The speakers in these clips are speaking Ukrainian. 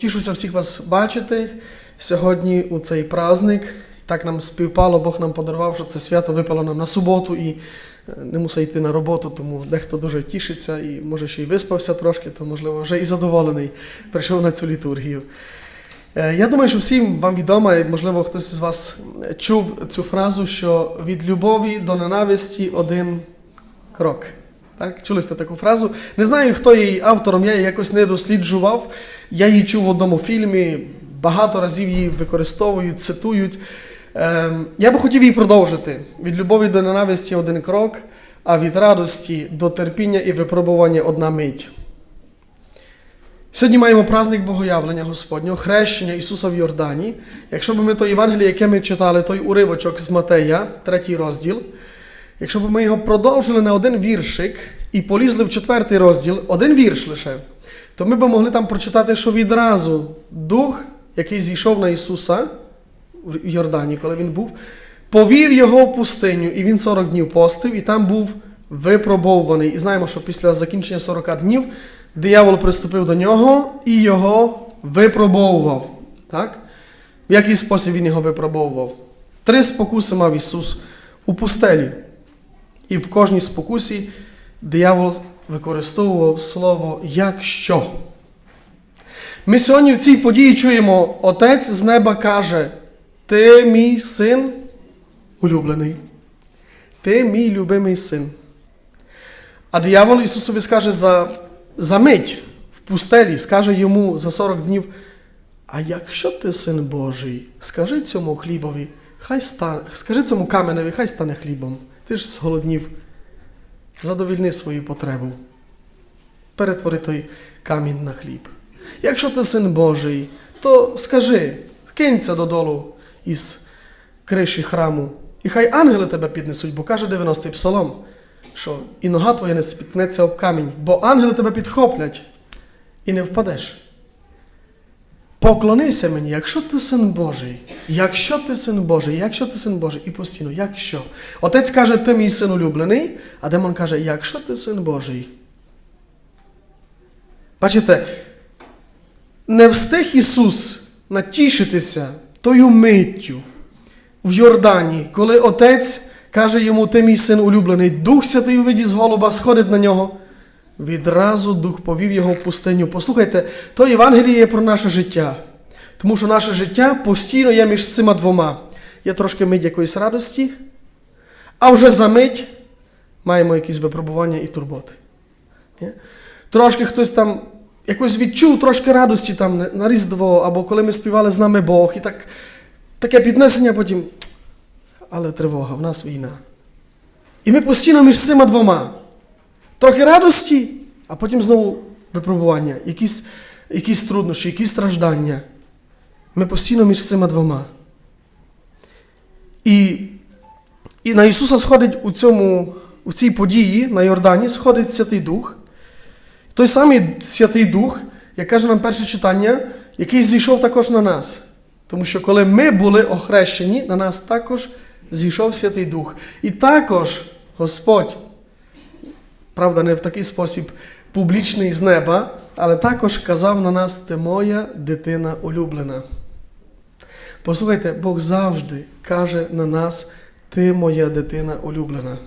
Тішуся всіх вас бачити сьогодні у цей праздник. Так нам співпало, Бог нам подарував, що це свято випало нам на суботу і е, не мусить йти на роботу, тому дехто дуже тішиться і може ще й виспався трошки, то можливо вже і задоволений прийшов на цю літургію. Е, Я думаю, що всім вам відомо, і можливо хтось з вас чув цю фразу, що від любові до ненависті один крок. Так? Чули сте таку фразу? Не знаю, хто її автором, я її якось не досліджував. Я її чув в одному фільмі, багато разів її використовують, цитують. Ем, я би хотів її продовжити. Від любові до ненависті один крок, а від радості до терпіння і випробування одна мить. Сьогодні маємо праздник Богоявлення Господнього, хрещення Ісуса в Йордані. Якщо б ми то Євангеліє, яке ми читали, той уривочок з Матея, третій розділ, якщо б ми його продовжили на один віршик і полізли в четвертий розділ, один вірш лише, то ми б могли там прочитати, що відразу Дух, який зійшов на Ісуса в Йордані, коли він був, повів його в пустиню, і він 40 днів постив, і там був випробовуваний. І знаємо, що після закінчення 40 днів диявол приступив до нього і його випробовував. Так? В який спосіб він його випробовував? Три спокуси мав Ісус у пустелі. І в кожній спокусі диявол використовував слово якщо. Ми сьогодні в цій події чуємо, Отець з неба каже: Ти мій син улюблений. Ти мій любимий син. А диявол Ісусові скаже за, за мить в пустелі, скаже йому за 40 днів. А якщо ти син Божий, скажи цьому хлібові, хай стане, скажи цьому каменеві, хай стане хлібом. Ти ж зголоднів. Задовільни свою потребу. Перетвори той камінь на хліб. Якщо ти син Божий, то скажи, кинься додолу із криші храму, і хай ангели тебе піднесуть, бо каже 90-й псалом, що і нога твоя не спіткнеться об камінь, бо ангели тебе підхоплять і не впадеш. Поклонися мені, якщо ти син Божий, якщо ти син Божий, якщо ти син Божий, і постійно, якщо. Отець каже, ти мій син улюблений, а демон каже, якщо ти син Божий. Бачите, не встиг Ісус натішитися тою миттю в Йордані, коли Отець каже йому, ти мій син улюблений, Дух Святий у виді з голуба сходить на нього. Відразу Дух повів його в пустиню. Послухайте, то Євангеліє є про наше життя. Тому що наше життя постійно є між цими двома. Є трошки мить якоїсь радості, а вже за мить маємо якісь випробування і турботи. Трошки хтось там якось відчув трошки радості там на Різдво, або коли ми співали з нами Бог, і так, таке піднесення потім. Але тривога, в нас війна. І ми постійно між цими двома. Трохи радості, а потім знову випробування, якісь, якісь труднощі, якісь страждання. Ми постійно між цими двома. І, і на Ісуса сходить у, цьому, у цій події на Йордані, сходить Святий Дух. Той самий Святий Дух, як каже нам перше читання, який зійшов також на нас. Тому що коли ми були охрещені, на нас також зійшов Святий Дух. І також Господь правда, не в такий спосіб публічний з неба, але також казав на нас, ти моя дитина улюблена. Послухайте, Бог завжди каже на нас, ти моя дитина улюблена.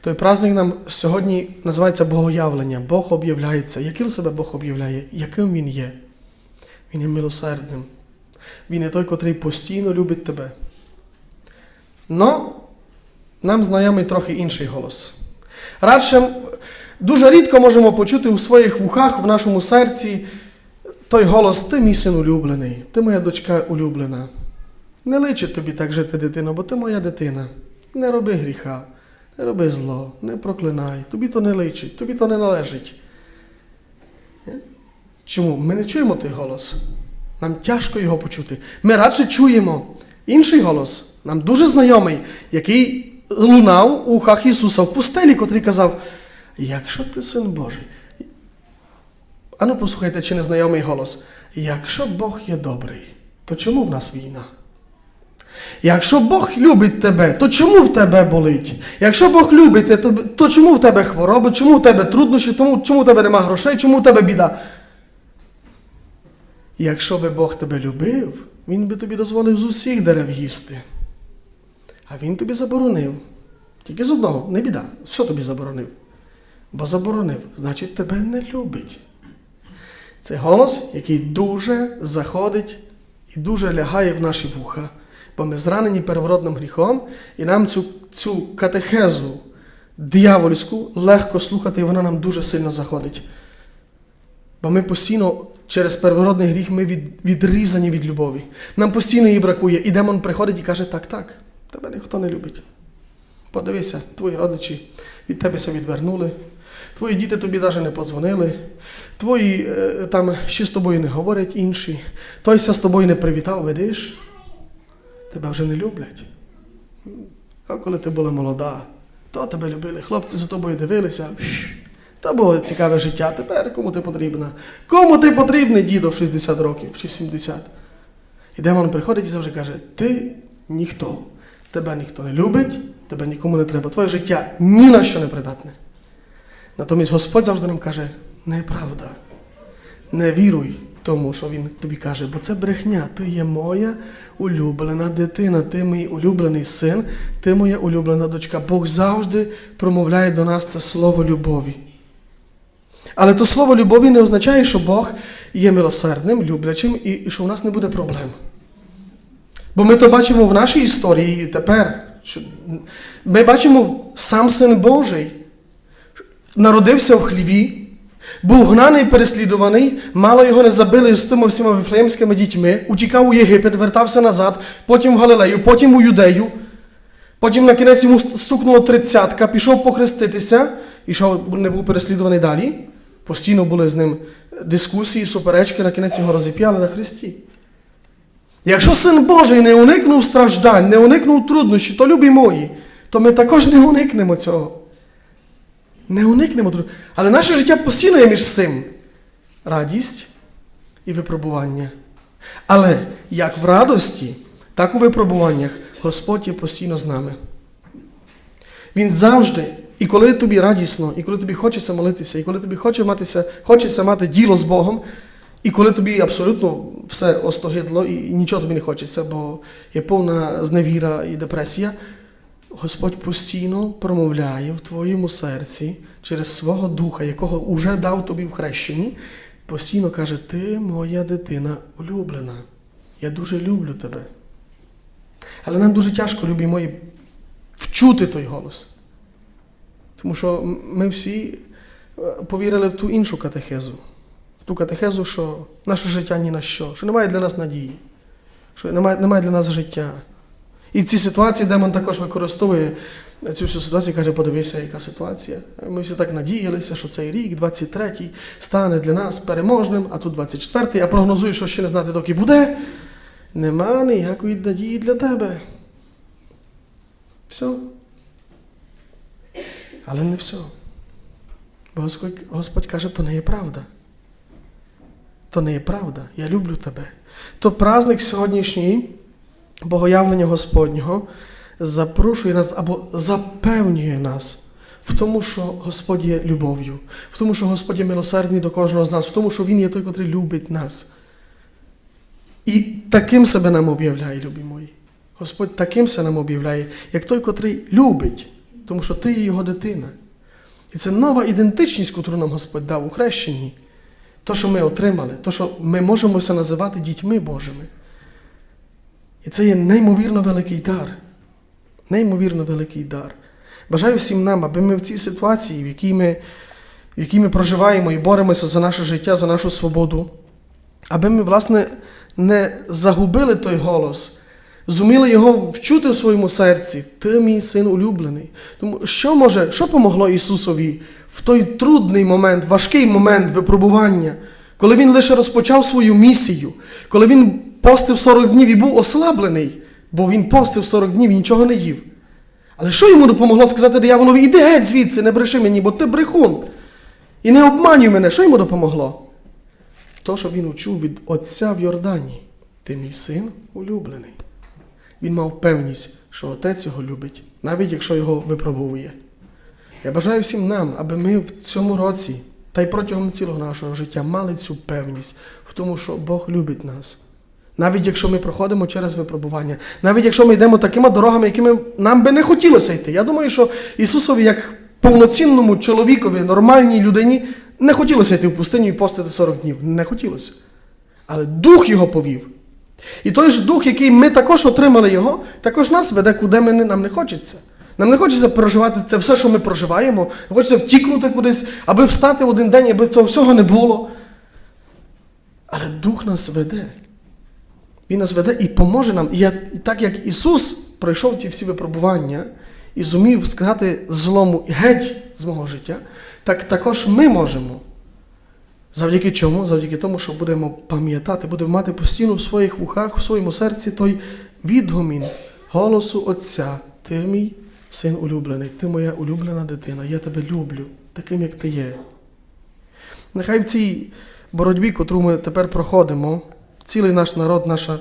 Той праздник нам сьогодні називається Богоявлення. Бог об'являється. Яким себе Бог об'являє? Яким Він є? Він є милосердним. Він є той, котрий постійно любить тебе. Но нам знайомий трохи інший голос. Радше, дуже рідко можемо почути у своїх вухах, в нашому серці той голос: Ти мій син улюблений, ти моя дочка улюблена. Не личить тобі так жити, дитино, бо ти моя дитина. Не роби гріха, не роби зло, не проклинай, тобі то не личить, тобі то не належить. Е? Чому? Ми не чуємо той голос. Нам тяжко його почути. Ми радше чуємо інший голос, нам дуже знайомий, який лунав у ухах Ісуса в пустелі, котрий казав: Якщо ти син Божий. Ану, послухайте, чи не знайомий голос. Якщо Бог є добрий, то чому в нас війна? Якщо Бог любить тебе, то чому в тебе болить? Якщо Бог любить тебе, то чому в тебе хвороби, чому в тебе труднощі, тому, чому в тебе нема грошей, чому в тебе біда? якщо би Бог тебе любив, Він би тобі дозволив з усіх дерев їсти. А він тобі заборонив. Тільки з одного, не біда. Що тобі заборонив? Бо заборонив, значить, тебе не любить. Це голос, який дуже заходить і дуже лягає в наші вуха. Бо ми зранені переворотним гріхом, і нам цю, цю катехезу диявольську легко слухати, і вона нам дуже сильно заходить. Бо ми постійно через первородний гріх ми від, відрізані від любові. Нам постійно її бракує. І демон приходить і каже: так, так, тебе ніхто не любить. Подивися, твої родичі від тебе се відвернули, твої діти тобі навіть не подзвонили, твої е, там ще з тобою не говорять інші, той ся з тобою не привітав, видиш, тебе вже не люблять. А коли ти була молода, то тебе любили, хлопці за тобою дивилися. То було цікаве життя. Тепер кому ти потрібна? Кому ти потрібний, дідо, в 60 років чи в 70? І демон приходить і завжди каже: ти ніхто. Тебе ніхто не любить, тебе нікому не треба. Твоє життя ні на що не придатне. Натомість Господь завжди нам каже: неправда. Не віруй тому, що Він тобі каже, бо це брехня. Ти є моя улюблена дитина, ти мій улюблений син, ти моя улюблена дочка. Бог завжди промовляє до нас це слово любові. Але то слово любові не означає, що Бог є милосердним, люблячим і, що в нас не буде проблем. Бо ми то бачимо в нашій історії тепер. Що ми бачимо сам Син Божий народився в хліві, був гнаний, переслідуваний, мало його не забили з тими всіма вифлеємськими дітьми, утікав у Єгипет, вертався назад, потім в Галилею, потім у Юдею. Потім на кінець йому стукнуло тридцятка, пішов похреститися, і що не був переслідуваний далі. Постійно були з ним дискусії, суперечки, на кінець його розіп'яли на хресті. Якщо син Божий не уникнув страждань, не уникнув труднощі, то любі мої, то ми також не уникнемо цього. Не уникнемо труднощі. Але наше життя постійно є між цим радість і випробування. Але як в радості, так у випробуваннях Господь є постійно з нами. Він завжди, і коли тобі радісно, і коли тобі хочеться молитися, і коли тобі хоче матися, хочеться мати діло з Богом, і коли тобі абсолютно все остогидло і нічого тобі не хочеться, бо є повна зневіра і депресія, Господь постійно промовляє в твоєму серці через свого духа, якого уже дав тобі в хрещенні, постійно каже: Ти моя дитина улюблена. Я дуже люблю тебе. Але нам дуже тяжко, любі мої, вчути той голос. Тому що ми всі е, повірили в ту іншу катехезу. Ту катехезу, що наше життя ні на що, що немає для нас надії, що немає, немає для нас життя. І в цій ситуації демон також використовує цю всю ситуацію, каже, подивися, яка ситуація. Ми всі так надіялися, що цей рік, 23-й, стане для нас переможним, а тут 24-й, а прогнозую, що ще не знати, доки буде. Нема ніякої надії для тебе. Все. Але не все. Бо Господь, Господь каже, то не є правда. То не є правда. Я люблю тебе. То праздник сьогоднішній богоявлення Господнього запрошує нас або запевнює нас в тому, що Господь є любов'ю, в тому, що Господь є милосердний до кожного з нас, в тому, що Він є той, котрий любить нас. І таким себе нам об'являє, любі мої. Господь таким себе нам об'являє, як той, котрий любить, тому що ти є його дитина. І це нова ідентичність, яку нам Господь дав у хрещенні. То, що ми отримали, то, що ми можемо себе називати дітьми Божими. І це є неймовірно великий дар. Неймовірно великий дар. Бажаю всім нам, аби ми в цій ситуації, в якій ми, в якій ми проживаємо і боремося за наше життя, за нашу свободу, аби ми, власне, не загубили той голос, зуміли його вчути в своєму серці. Ти мій син улюблений. Тому що може, що помогло Ісусові в той трудний момент, важкий момент випробування, коли Він лише розпочав свою місію, коли Він постив 40 днів і був ослаблений, бо Він постив 40 днів і нічого не їв. Але що йому допомогло сказати дияволові, іди геть звідси, не бреши мені, бо ти брехун. І не обманюй мене, що йому допомогло? То, що він учув від Отця в Йордані, ти мій син улюблений. Він мав певність, що отець його любить, навіть якщо його випробовує. Я бажаю всім нам, аби ми в цьому році та й протягом цілого нашого життя мали цю певність в тому, що Бог любить нас. Навіть якщо ми проходимо через випробування, навіть якщо ми йдемо такими дорогами, якими нам би не хотілося йти. Я думаю, що Ісусові, як повноцінному чоловікові, нормальній людині, не хотілося йти в пустиню і постити 40 днів. Не хотілося. Але Дух його повів. І той ж дух, який ми також отримали його, також нас веде, куди ми нам не хочеться. Нам не хочеться проживати це все, що ми проживаємо. Хочеться втікнути кудись, аби встати в один день, аби цього всього не було. Але Дух нас веде. Він нас веде і поможе нам. І, я, і так як Ісус пройшов ті всі випробування і зумів сказати злому геть з мого життя, так також ми можемо. Завдяки чому? Завдяки тому, що будемо пам'ятати, будемо мати постійно в своїх вухах, в своєму серці той відгомін голосу Отця. Ти мій син улюблений, ти моя улюблена дитина, я тебе люблю, таким, як ти є. Нехай в цій боротьбі, котру ми тепер проходимо, цілий наш народ, наша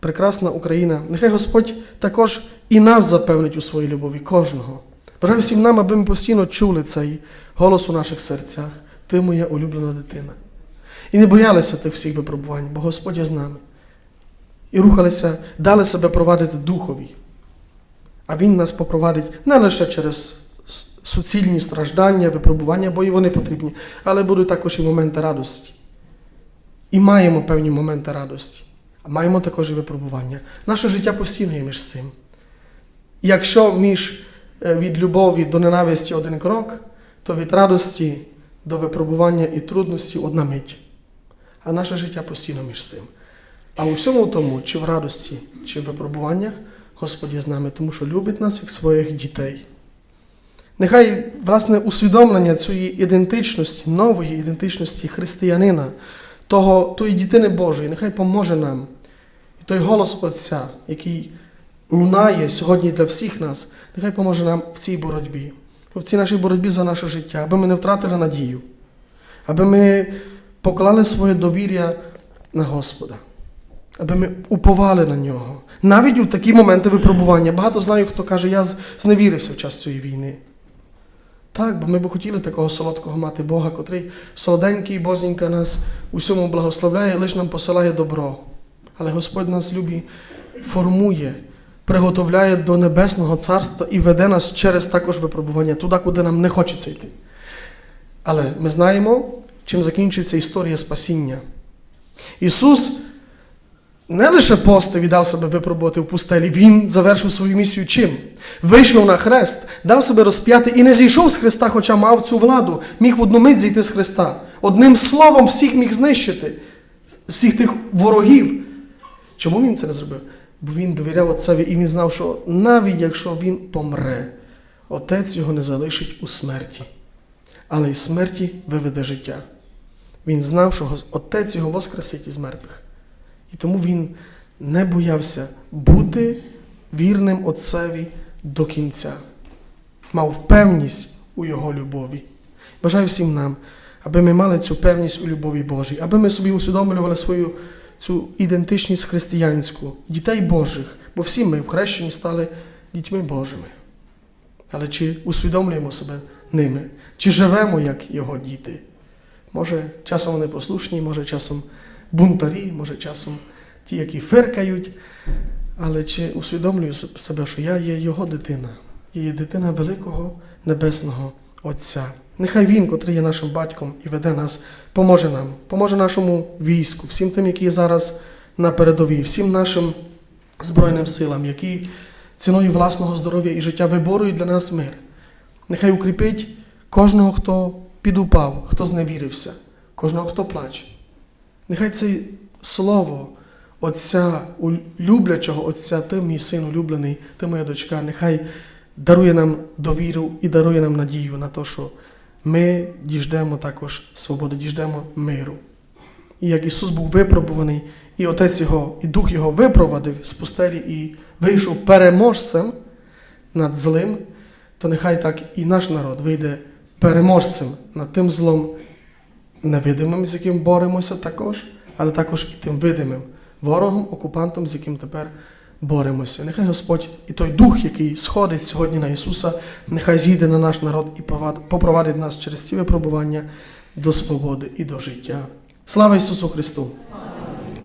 прекрасна Україна, нехай Господь також і нас запевнить у своїй любові, кожного. Бажаю всім нам, аби ми постійно чули цей голос у наших серцях. Ти моя улюблена дитина. І не боялися тих всіх випробувань, бо Господь є з нами. І рухалися, дали себе провадити Духові. А Він нас попровадить не лише через суцільні страждання, випробування, бо і вони потрібні, але будуть також і моменти радості. І маємо певні моменти радості, а маємо також і випробування. Наше життя постійно є між цим. І якщо між е, від любові до ненависті один крок, то від радості до випробування і трудності одна мить. А наше життя постійно між цим. А у всьому тому, чи в радості, чи в випробуваннях, Господь є з нами, тому що любить нас як своїх дітей. Нехай, власне, усвідомлення цієї ідентичності, нової ідентичності християнина, того, тої дитини Божої, нехай поможе нам. І той голос Отця, який лунає сьогодні для всіх нас, нехай поможе нам в цій боротьбі, в цій нашій боротьбі за наше життя, аби ми не втратили надію, аби ми поклали своє довір'я на Господа, аби ми уповали на нього. Навіть у такі моменти випробування. Багато знаю, хто каже, я зневірився в час цієї війни. Так, бо ми б хотіли такого солодкого мати Бога, котрий солоденький бозінька нас усьому благословляє, лише нам посилає добро. Але Господь нас любить, формує, приготовляє до Небесного Царства і веде нас через також випробування, туди, куди нам не хочеться йти. Але ми знаємо, чим закінчується історія спасіння. Ісус не лише постив і дав себе випробувати в пустелі, Він завершив свою місію чим? Вийшов на хрест, дав себе розп'яти і не зійшов з Христа, хоча мав цю владу, міг в одну мить зійти з Христа. Одним словом всіх міг знищити, всіх тих ворогів. Чому він це не зробив? Бо він довіряв Отцеві і він знав, що навіть якщо він помре, Отець його не залишить у смерті, але й смерті виведе життя. Він знав, що Отець його воскресить із мертвих. І тому він не боявся бути вірним Отцеві до кінця. Мав певність у його любові. Бажаю всім нам, аби ми мали цю певність у любові Божій, аби ми собі усвідомлювали свою цю ідентичність християнську, дітей Божих, бо всі ми в хрещенні стали дітьми Божими. Але чи усвідомлюємо себе ними, чи живемо як його діти? Може, часом вони послушні, може часом бунтарі, може часом ті, які фиркають, але чи усвідомлюю себе, що я є його дитина, я є дитина великого небесного Отця. Нехай Він, котрий є нашим батьком і веде нас, поможе нам, поможе нашому війську, всім тим, які зараз на передовій, всім нашим Збройним силам, які ціною власного здоров'я і життя виборюють для нас мир. Нехай укріпить кожного, хто підупав, хто зневірився, кожного, хто плаче. Нехай це слово Отця, люблячого Отця, ти мій син улюблений, ти моя дочка, нехай дарує нам довіру і дарує нам надію на те, що ми діждемо також свободи, діждемо миру. І як Ісус був випробуваний, і Отець Його, і Дух Його випровадив з пустелі і вийшов переможцем над злим, то нехай так і наш народ вийде переможцем над тим злом невидимим, з яким боремося також, але також і тим видимим ворогом, окупантом, з яким тепер боремося. Нехай Господь і той дух, який сходить сьогодні на Ісуса, нехай зійде на наш народ і попровадить нас через ці випробування до свободи і до життя. Слава Ісусу Христу!